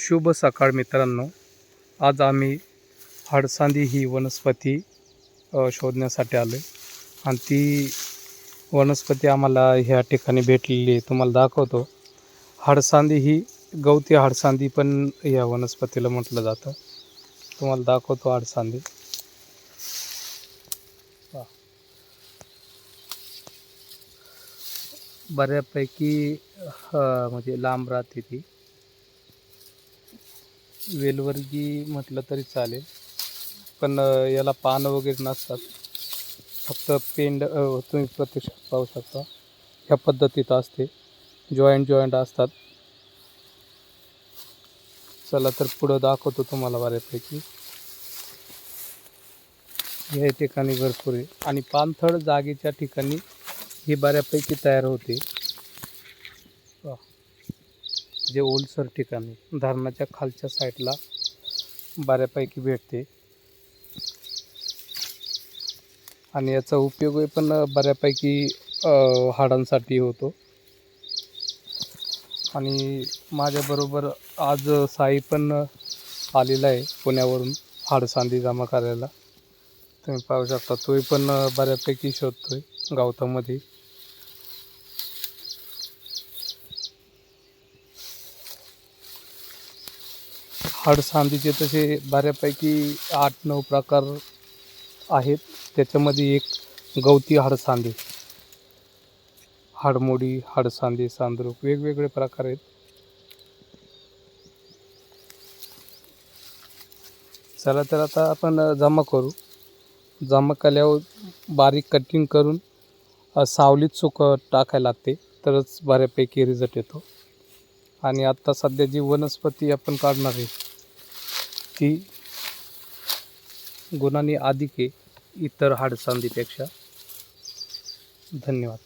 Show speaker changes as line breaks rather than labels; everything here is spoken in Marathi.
शुभ सकाळ मित्रांनो. आज आम्ही हाडसांदी ही वनस्पती शोधण्यासाठी आलो आहे आणि ती वनस्पती आम्हाला ह्या ठिकाणी भेटलेली आहे. तुम्हाला दाखवतो. हाडसांदी ही गवती हाडसांदी पण या वनस्पतीला म्हटलं जातं. तुम्हाला दाखवतो हाडसांदी. बऱ्यापैकी म्हणजे लांब राहते ती. वेलवर्गी म्हटलं तरी चालेल. पण याला पानं वगैरे नसतात. फक्त पेंड तुम्ही प्रत्यक्षात पाहू शकता. ह्या पद्धतीत असते. जॉईंट जॉईंट असतात. चला तर पुढं दाखवतो तुम्हाला बऱ्यापैकी. या ठिकाणी भरपूर आहे. आणि पानथळ जागेच्या ठिकाणी ही बऱ्यापैकी तयार होते. पहा. जे ओलसर ठिकाणी धरणाच्या खालच्या साईडला बऱ्यापैकी भेटते. आणि याचा उपयोग पण बऱ्यापैकी हाडांसाठी होतो. आणि माझ्याबरोबर आज साई पण आलेला आहे पुण्यावरून हाडसांदी जमा करायला. तुम्ही पाहू शकता तोही पण बऱ्यापैकी शोधतोय गवतामध्ये हाडसांदीचे तसे बऱ्यापैकी आठ नऊ प्रकार आहेत. त्याच्यामध्ये एक गवती हाडसांदी. हाडमोडी हाडसांदी सांद्रूप वेगवेगळे प्रकार आहेत. चला तर आता आपण जमा करू. जमा केल्यावर बारीक कटिंग करून सावलीत सुक टाकायला लागते. तरच बऱ्यापैकी रिझल्ट येतो. आणि आत्ता सध्या जी वनस्पती आपण काढणार आहे ती गुणांनी अधिक आहे इतर हाडसांदीपेक्षा. धन्यवाद.